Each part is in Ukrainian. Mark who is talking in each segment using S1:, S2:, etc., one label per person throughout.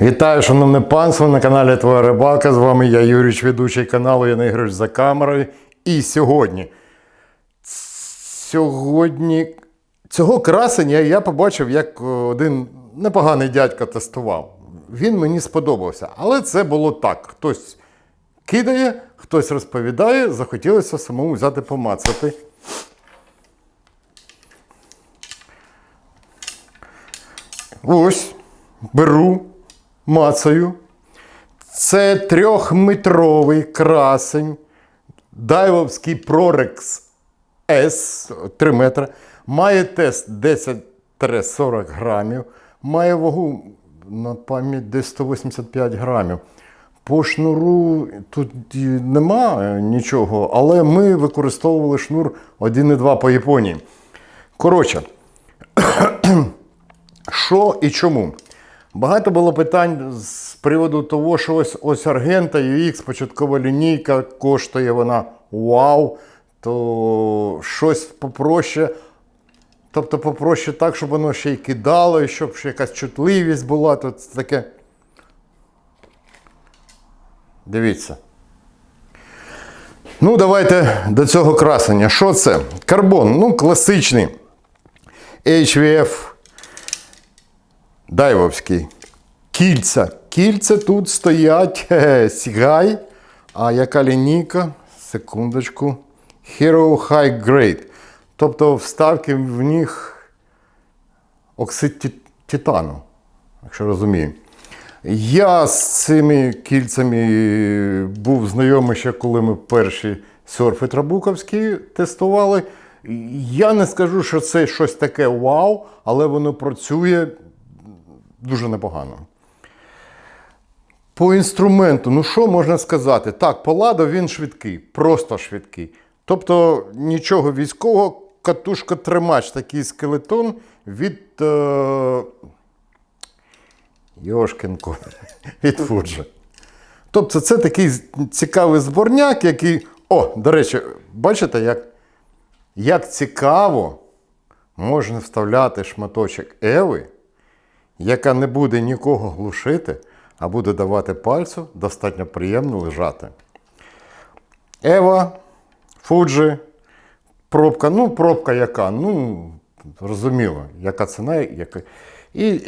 S1: Вітаю, шановне панство, на каналі Твоя Рибалка. З вами я, Юріч, ведучий каналу Я не Ігриш за камерою. І сьогодні. Сьогодні. Цього красення я побачив, як один непоганий дядько тестував. Він мені сподобався. Але це було так. Хтось кидає, хтось розповідає, захотілося самому взяти помацати. Ось, беру, мацаю. Це трьохметровий красень. Дайвовський Прорекс С 3 метри. Має тест 10-40 грамів. Має вагу на пам'ять десь 185 грамів. По шнуру тут нема нічого, але ми використовували шнур 1,2 по Японії. Коротше, що і чому? Багато було питань з приводу того, що ось ось Аргента UX, початкова лінійка, коштує вона вау, то щось попроще. Тобто попроще так, щоб воно ще й кидало, і щоб ще якась чутливість була, то це таке. Дивіться. Ну, давайте до цього красення. Що це? Карбон, ну, класичний. HVF Дайвовський. Кільця. Кільця тут стоять Сігай. А яка лінійка? Секундочку. Hero High Grade. Тобто вставки в них оксид титану, якщо розумію. Я з цими кільцями був знайомий ще, коли ми перші серфи Трабуковські тестували. Я не скажу, що це щось таке вау, але воно працює дуже непогано. По інструменту, ну що можна сказати? Так, по ладу він швидкий, просто швидкий. Тобто нічого військового, катушка-тримач, такий скелетон від. Е... Йошкінко, від Фуджи. Тобто це такий цікавий зборняк, який. О, до речі, бачите, як, як цікаво можна вставляти шматочок Еви, яка не буде нікого глушити, а буде давати пальцю достатньо приємно лежати. Ева, Фуджі, пробка. Ну, пробка яка? Ну, зрозуміло, яка ціна, яка. І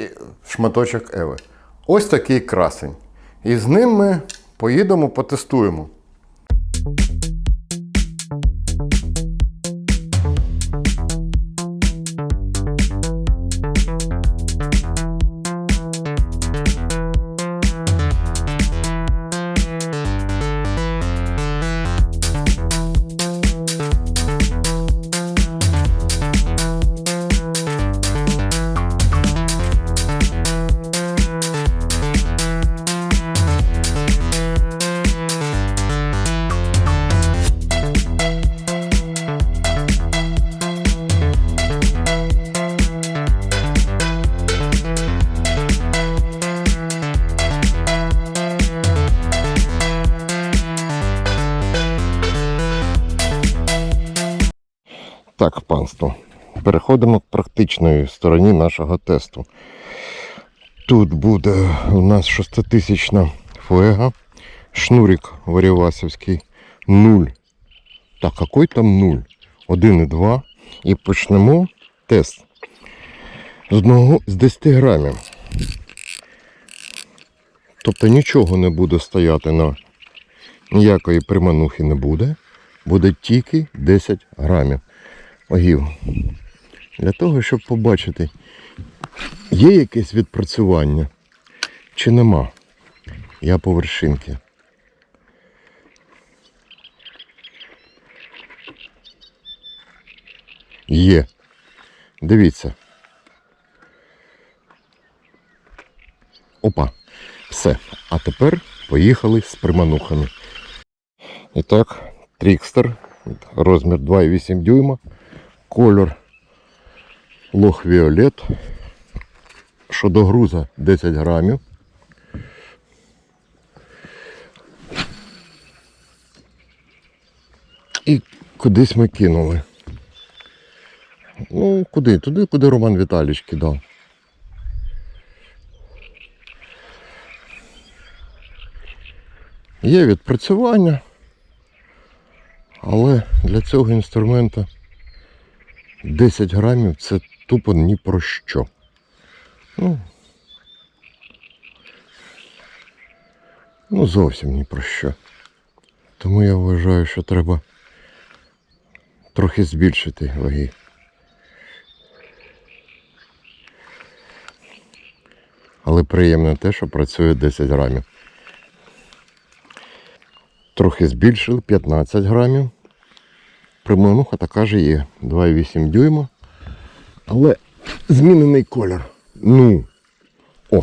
S1: шматочок Еви. Ось такий красень. І з ним ми поїдемо, потестуємо. Так, панство. Переходимо к практичної стороні нашого тесту. Тут буде у нас шеститисячна флега, шнурик варівасівський 0. Так, який там 0? 1,2. І почнемо тест з одного з 10 грамів. Тобто нічого не буде стояти на ніякої приманухи не буде. Буде тільки 10 грамів огів. Для того, щоб побачити, є якесь відпрацювання чи нема. Я по вершинки. Є. Дивіться. Опа. Все. А тепер поїхали з приманухами. І так, трікстер, розмір 2,8 дюйма, кольор лох Віолет. Щодо груза 10 грамів. І кудись ми кинули. Ну, куди? Туди, куди Роман Віталійович кидав. Є відпрацювання, але для цього інструмента 10 грамів це тупо ні про що. Ну, ну зовсім ні про що. Тому я вважаю, що треба трохи збільшити ваги. Але приємно те, що працює 10 грамів. Трохи збільшили 15 грамів. Примануха така ж є 2,8 дюйма. Але змінений колір. Ну, о,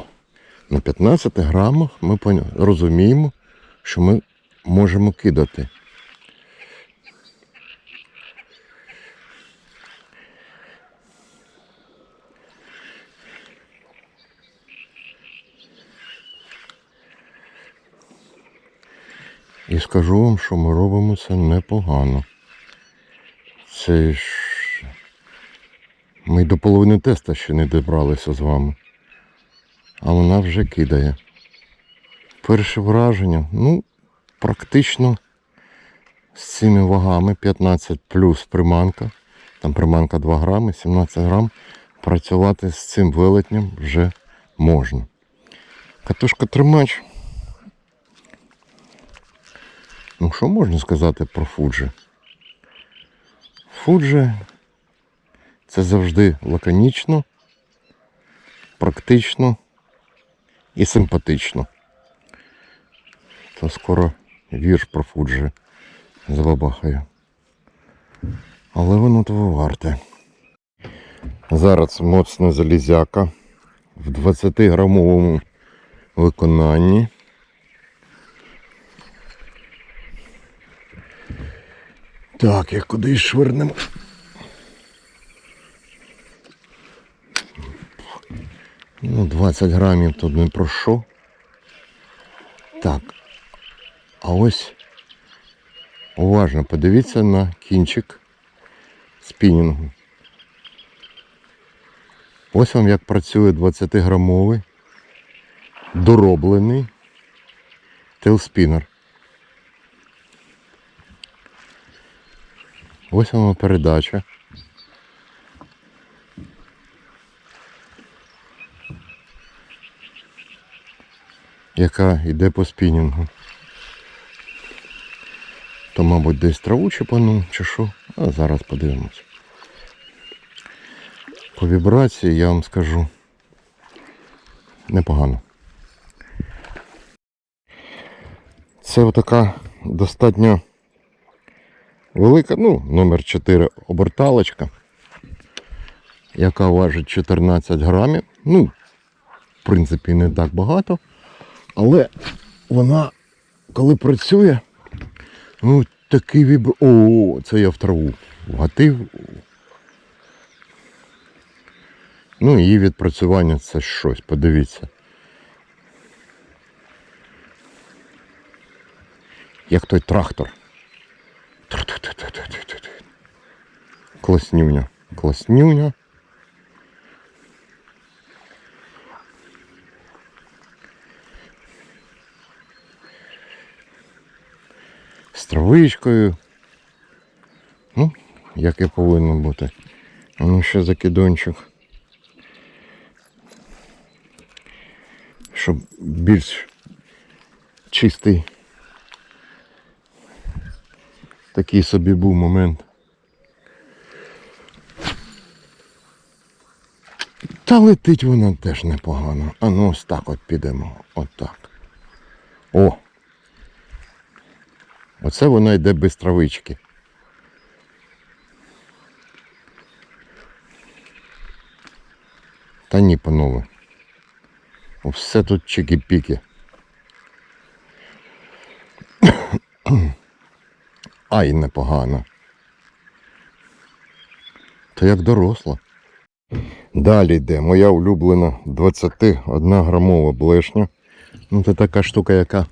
S1: на 15 грамах ми розуміємо, що ми можемо кидати. І скажу вам, що ми робимо це непогано. Це ж. Ми до половини теста ще не добралися з вами. А вона вже кидає. Перше враження, ну, практично з цими вагами 15 плюс приманка. Там приманка 2 грами, 17 грам. Працювати з цим велетнем вже можна. Катушка тримач. Ну, що можна сказати про Фуджи? Фуджи це завжди лаконічно, практично і симпатично. То скоро вірш про Фуджи забабахаю. Але воно того варте. Зараз моцна залізяка в 20-грамовому виконанні. Так, я кудись швирнемо. Ну, 20 грамів тут не про. Так. А ось уважно подивіться на кінчик спінінгу. Ось вам як працює 20-грамовий дороблений тейлспінер. Ось вам передача. Яка йде по спінінгу. То, мабуть, десь траву чіпанув чи що. А зараз подивимось. По вібрації я вам скажу непогано. Це отака достатньо велика, ну, номер 4 оберталочка, яка важить 14 грамів. Ну, в принципі, не так багато. Але вона, коли працює, ну, такий вібр... О, це я в траву вгатив. Ну, її відпрацювання це щось, подивіться. Як той трактор. Класнюня. Класнюня. З травичкою. Ну, як і повинно бути. Ну ще закидончик. Щоб більш чистий такий собі був момент. Та летить вона теж непогано. А ну ось так от підемо. От так. О! Оце вона йде без травички. Та ні, панове. Все тут чики-піки. Ай, непогано. Та як доросла. Далі йде моя улюблена 21 грамова блешня. Ну це така штука, яка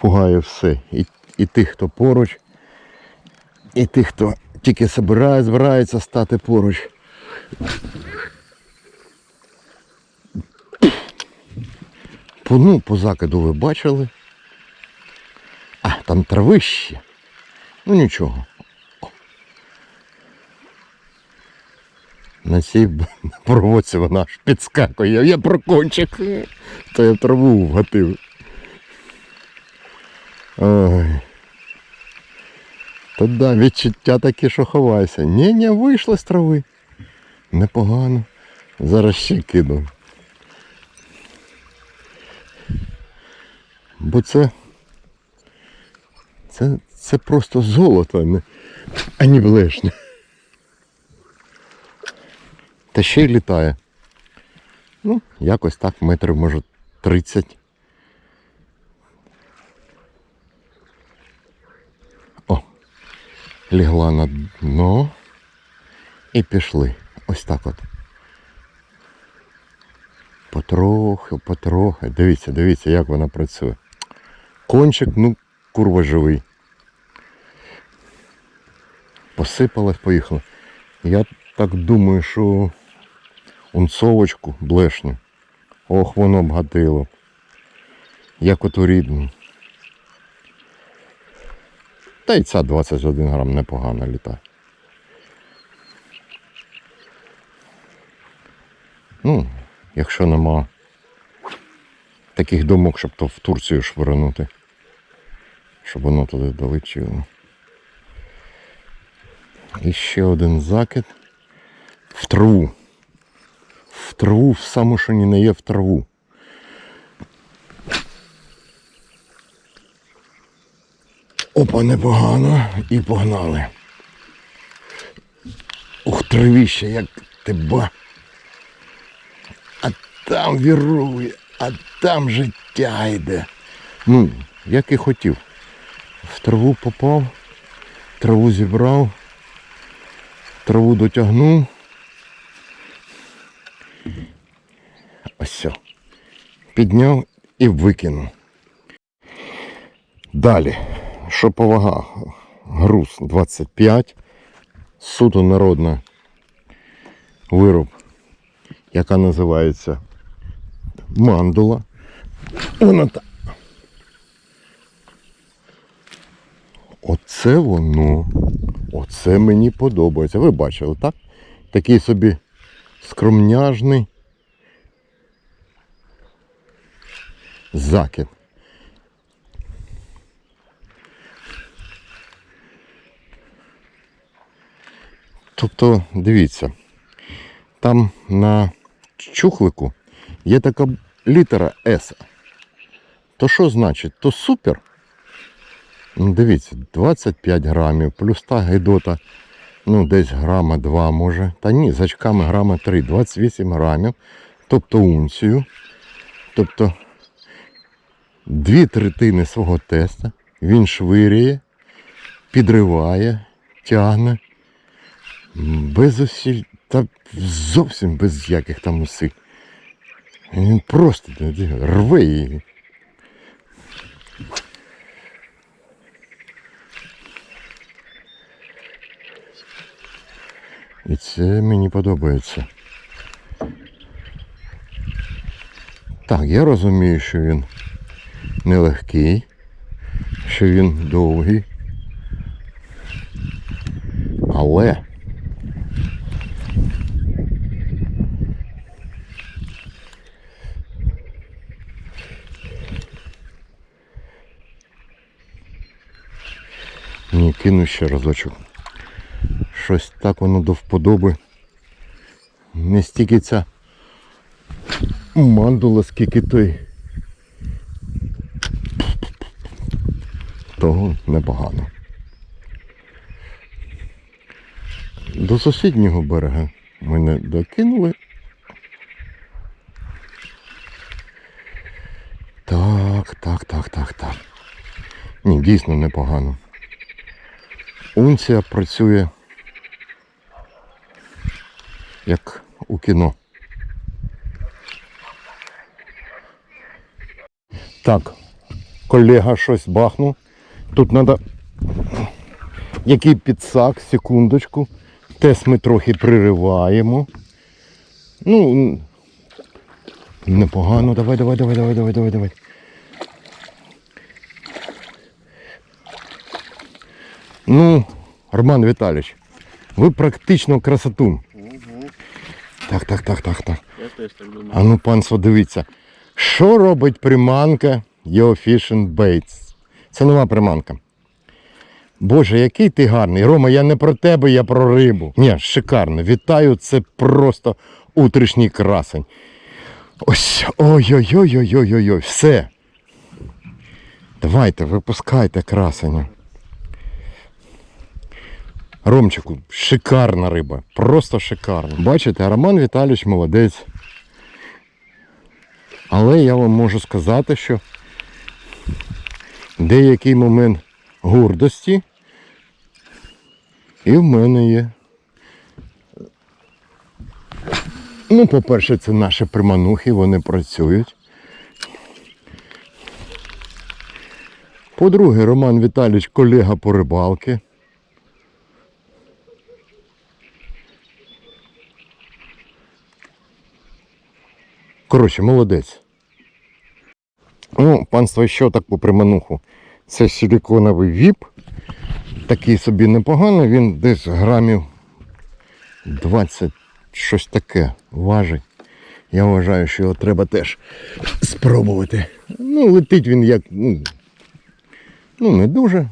S1: пугає все. І, і тих, хто поруч, і тих, хто тільки збирає, збирається стати поруч. По, ну, по закиду ви бачили. А, там травище. Ну нічого. На цій проводці вона аж підскакує. Я про кончик. То я траву вгатив. Ой. Та да, відчуття такі, що ховайся. Ні, ні, вийшла з трави. Непогано. Зараз ще кину. Бо це. Це, це просто золото, а не блешня. Та ще й літає. Ну, якось так, метрів, може, 30. О, лігла на дно і пішли. Ось так от. Потрохи, потрохи. Дивіться, дивіться, як вона працює. Кончик, ну, курва живий. Посипалась, поїхала. Я так думаю, що унцовочку, блешню. Ох, воно б гатило. Як от у рідну. Та й ця 21 грам непогано літає. Ну, якщо нема таких думок, щоб то в Турцію швирнути. Щоб воно туди долетіло. І ще один закид в траву. В траву, в саму, що ні не є в траву. Опа, непогано. І погнали. Ух, травіще, як тебе. А там вірує, а там життя йде. Ну, як і хотів. В траву попав, траву зібрав, траву дотягнув. Ось все. Підняв і викинув. Далі, що по вагах? Груз 25, суто народна вироб, яка називається мандула. Вона та. Оце воно. Оце мені подобається. Ви бачили, так? Такий собі скромняжний закид. Тобто, дивіться, там на чухлику є така літера С. То що значить? То супер. Ну, дивіться, 25 грамів, плюс та гидота, ну, десь грама 2 може. Та ні, з очками грама 3, 28 грамів, тобто унцію. Тобто дві третини свого теста він швиряє, підриває, тягне. Без усіль, та зовсім без яких там усиль. Він просто рве її. І це мені подобається. Так, я розумію, що він нелегкий, що він довгий. Але Ні, кину ще разочок. Щось так воно до вподоби. Не стільки ця мандула, скільки той. Того непогано. До сусіднього берега мене докинули. Так, так, так, так, так. Ні, дійсно непогано. Унція працює як у кіно. Так, колега щось бахнув. Тут треба який підсак, секундочку. Тес ми трохи пририваємо. Ну, Непогано, давай, давай, давай, давай, давай, давай, давай. Ну, Роман Віталійович, ви практично красотун. Так, так, так, так, так.
S2: Я теж так думаю.
S1: А ну, панство, дивіться. Що робить приманка Yo Fishing Baits? Це нова приманка. Боже, який ти гарний. Рома, я не про тебе, я про рибу. Ні, шикарно. Вітаю, це просто утрішній красень. Ось. Ой-ой-ой-ой-ой-ой. Все. Давайте, випускайте красення. Ромчику, шикарна риба. Просто шикарна. Бачите, Роман Віталійович молодець. Але я вам можу сказати, що деякий момент гордості і в мене є. Ну, по-перше, це наші приманухи, вони працюють. По-друге, Роман Віталійович колега по рибалки. Коротше, молодець. Ну, панство, що по примануху? Це силіконовий віп. Такий собі непоганий, він десь грамів 20 щось таке важить. Я вважаю, що його треба теж спробувати. Ну, летить він як. Ну, ну не дуже.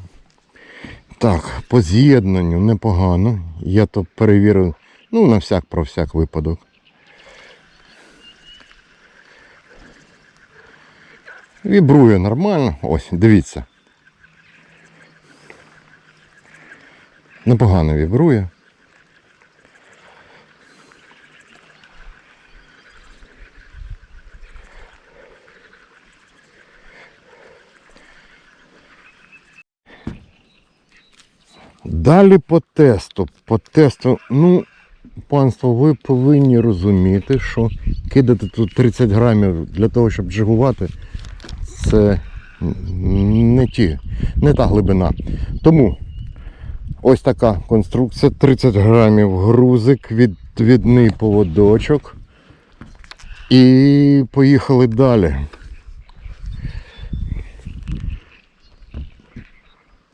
S1: Так, по з'єднанню непогано. Я то перевірив, ну, на всяк про всяк випадок. Вібрує нормально. Ось, дивіться. Непогано вібрує. Далі по тесту. По тесту, ну, панство, ви повинні розуміти, що кидати тут 30 грамів для того, щоб джигувати, це не ті, не та глибина. Тому ось така конструкція, 30 грамів грузик, відвідний поводочок. І поїхали далі.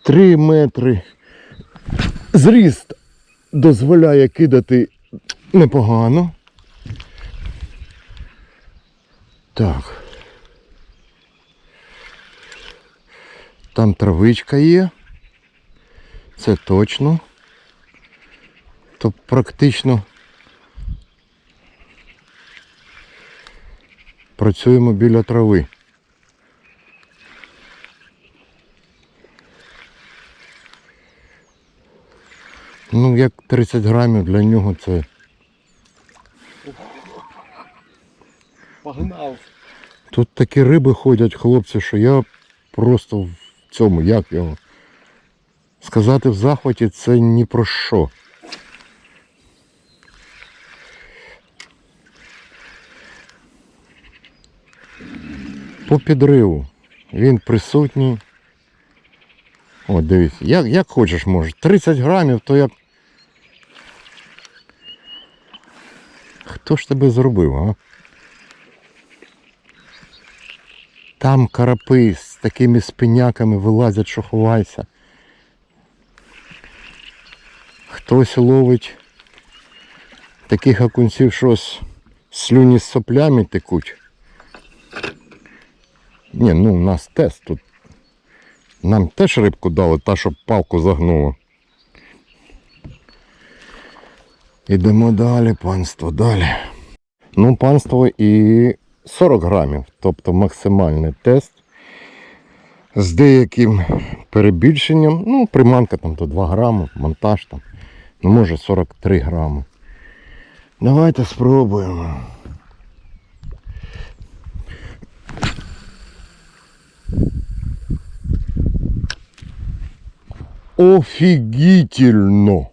S1: 3 метри. Зріст дозволяє кидати непогано. Так. Там травичка є. Це точно. То практично працюємо біля трави. Ну, як 30 грамів для нього це.
S2: Погнав.
S1: Тут такі риби ходять, хлопці, що я просто в цьому, як його. Сказати в захваті це ні про що. По підриву. Він присутній. О, дивіться, як, як хочеш можеш. 30 грамів, то як. Хто ж тебе зробив, а? Там карапи такими спиняками вилазять, що ховайся. Хтось ловить таких окунців, що з слюні з соплями текуть. Ні, ну у нас тест тут. Нам теж рибку дали, та, щоб палку загнула. Ідемо далі, панство, далі. Ну, панство і 40 грамів, тобто максимальний тест. З деяким перебільшенням. Ну, приманка там то 2 грами, монтаж там. Ну, може 43 грами. Давайте спробуємо. Офігітельно!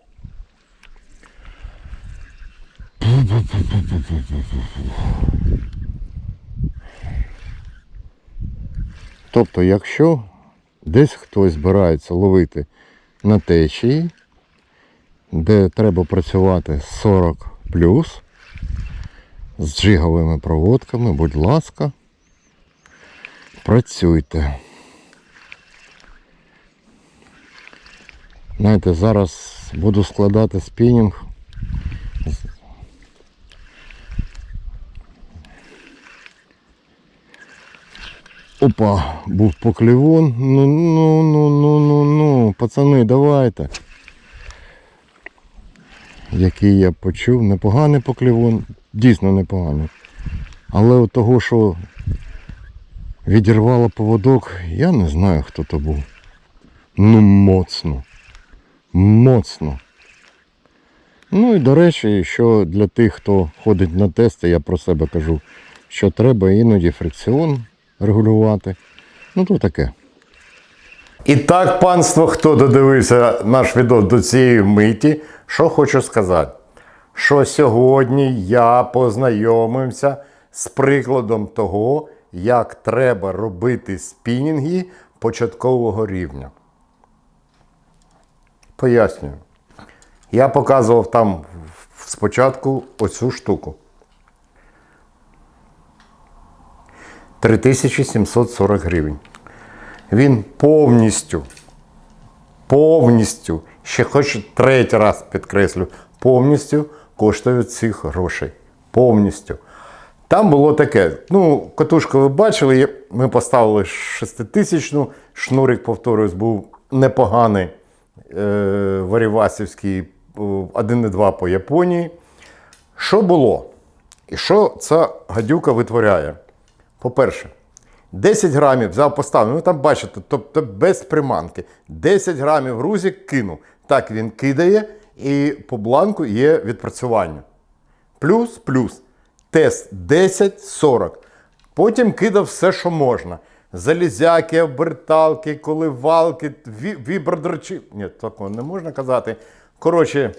S1: Тобто, якщо десь хтось збирається ловити на течії, де треба працювати 40 з джиговими проводками, будь ласка, працюйте. Знаєте, зараз буду складати спінінг. Опа, був поклівон. Ну, ну, ну, ну, ну, ну, пацани, давайте. Який я почув, непоганий поклівон, дійсно непоганий. Але от того, що відірвало поводок, я не знаю, хто то був. Ну, моцно. Моцно. Ну і до речі, що для тих, хто ходить на тести, я про себе кажу, що треба іноді фрикціон регулювати. Ну то таке. І так, панство, хто додивився наш відео до цієї миті, що хочу сказати, що сьогодні я познайомився з прикладом того, як треба робити спінінги початкового рівня. Пояснюю. Я показував там спочатку оцю штуку. 3740 гривень. Він повністю, повністю, ще хоч третій раз підкреслю, повністю коштує цих грошей. Повністю. Там було таке, ну, катушку ви бачили, ми поставили 6000, шнурик, повторюсь, був непоганий е, варівасівський, е, 1,2 по Японії. Що було? І що ця гадюка витворяє? По-перше, 10 грамів взяв поставив, ну там бачите, тобто без приманки. 10 грамів грузик кинув. Так він кидає, і по бланку є відпрацювання. Плюс, плюс. Тест 10-40. Потім кидав все, що можна. Залізяки, оберталки, коливалки, ві- Ні, такого не можна казати. Коротше,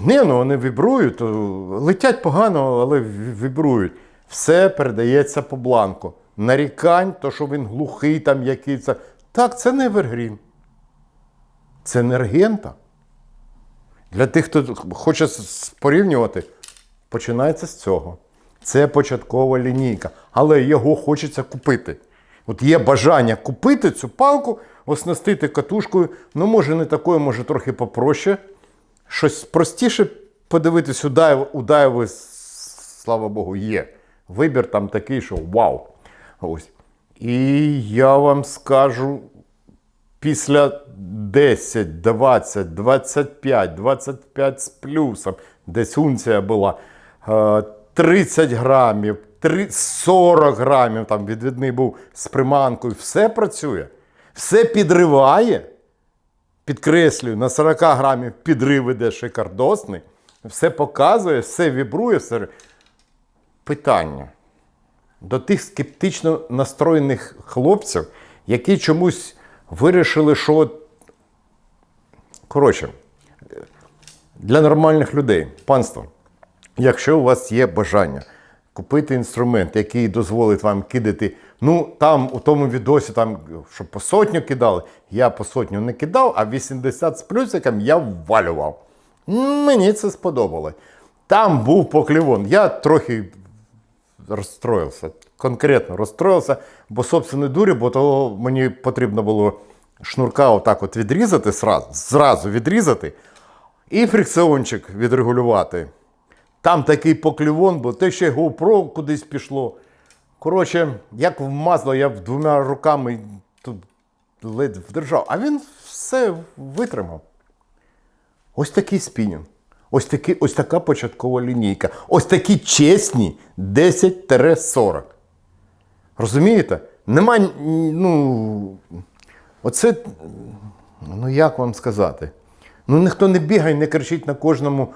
S1: ні, ну вони вібрують, летять погано, але вібрують. Все передається по бланку. Нарікань, то що він глухий там який це. Так, це не Евергрін. Це не Ергента. Для тих, хто хоче порівнювати, починається з цього. Це початкова лінійка, але його хочеться купити. От є бажання купити цю палку, оснастити катушкою. Ну, може, не такою, може, трохи попроще. Щось простіше подивитись у Даєва, у Даєви, слава Богу, є. Вибір там такий, що вау. Ось. І я вам скажу, після 10, 20, 25, 25 з плюсом, десь унція була, е, 30 грамів, 40 грамів, там відвідний був з приманкою, все працює, все підриває. Підкреслюю, на 40 грамів підрив іде шикардосний, все показує, все вібрує. Все... Питання до тих скептично настроєних хлопців, які чомусь вирішили, що. Коротше, для нормальних людей, панство, якщо у вас є бажання купити інструмент, який дозволить вам кидати, ну там у тому відосі, там, що по сотню кидали, я по сотню не кидав, а 80 з плюсиком я ввалював. Мені це сподобалось. Там був поклівон. Я трохи розстроївся. Конкретно розстроївся, бо собственної дурі, бо того мені потрібно було шнурка отак от відрізати, зразу, зразу відрізати, і фрикціончик відрегулювати. Там такий поклівон, бо те ще GoPro кудись пішло. Коротше, як вмазало, я двома руками тут ледь вдержав, а він все витримав. Ось такий спінінг. Ось, такі, ось така початкова лінійка. Ось такі чесні 10-40. Розумієте? Нема. Ну. Оце. Ну як вам сказати? Ну ніхто не бігає, не кричить на кожному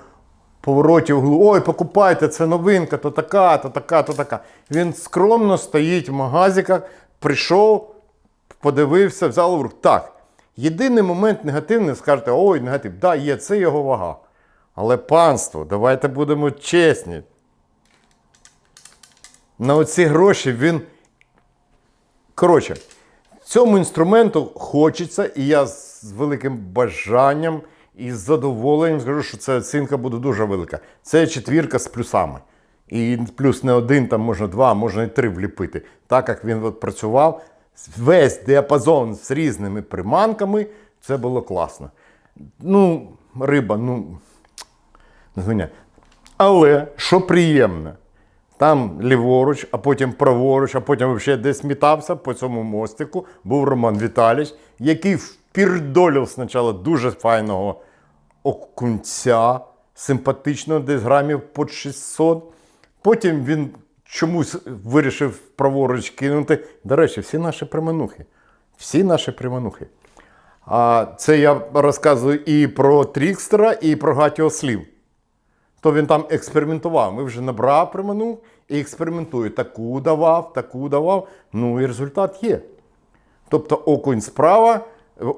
S1: повороті углу. Ой, покупайте, це новинка, то така, то така, то така. Він скромно стоїть в магазиках, прийшов, подивився, взяв в руку. Так. Єдиний момент негативний, скажете, ой, негатив, да, є, це його вага. Але панство, давайте будемо чесні. На оці гроші він. Коротше, цьому інструменту хочеться, і я з великим бажанням І з задоволенням скажу, що ця оцінка буде дуже велика. Це четвірка з плюсами. І плюс не один, там можна два, можна і три вліпити. Так як він от працював, весь діапазон з різними приманками, це було класно. Ну, риба, ну, не. Але що приємне, там ліворуч, а потім праворуч, а потім взагалі десь мітався по цьому мостику, був Роман Віталійович, який впірдолив спочатку дуже файного окунця, симпатичного, десь грамів по 600. Потім він чомусь вирішив праворуч кинути. До речі, всі наші приманухи. Всі наші приманухи. А це я розказую і про Трікстера, і про Гатіослів. То він там експериментував. Ми вже набрав приманув і експериментує. Таку давав, таку давав. Ну і результат є. Тобто окунь справа,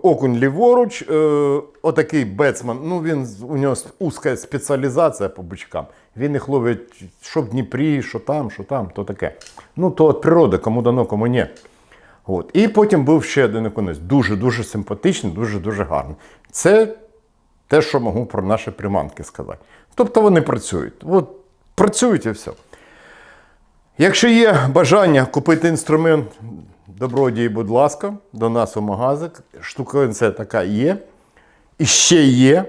S1: окунь ліворуч, е, отакий бецман. Ну він у нього узка спеціалізація по бичкам. Він їх ловить, що в Дніпрі, що там, що там, то таке. Ну, то от природа, кому дано, кому ні. От. І потім був ще один окунець. Дуже-дуже симпатичний, дуже-дуже гарний. Це те, що можу про наші приманки сказати. Тобто вони працюють. От працюють і все. Якщо є бажання купити інструмент, добродії, будь ласка, до нас у магазик. Штукенця така є. І ще є.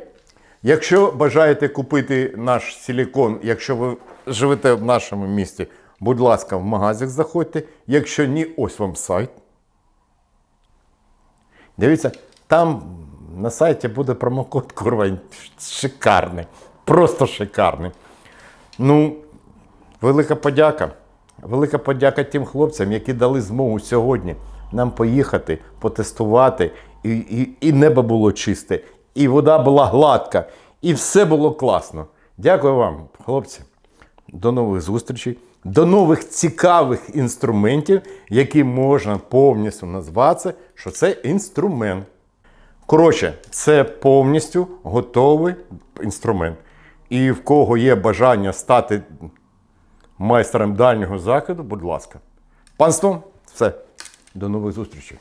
S1: Якщо бажаєте купити наш силікон, якщо ви живете в нашому місті, будь ласка, в магазик заходьте. Якщо ні, ось вам сайт. Дивіться, там на сайті буде промокод курва шикарний. Просто шикарний. Ну, велика подяка. Велика подяка тим хлопцям, які дали змогу сьогодні нам поїхати, потестувати, і, і, і небо було чисте, і вода була гладка, і все було класно. Дякую вам, хлопці. До нових зустрічей, до нових цікавих інструментів, які можна повністю назвати, що це інструмент. Коротше, це повністю готовий інструмент. І в кого є бажання стати майстером дальнього закиду, будь ласка. Панство, все. До нових зустрічей.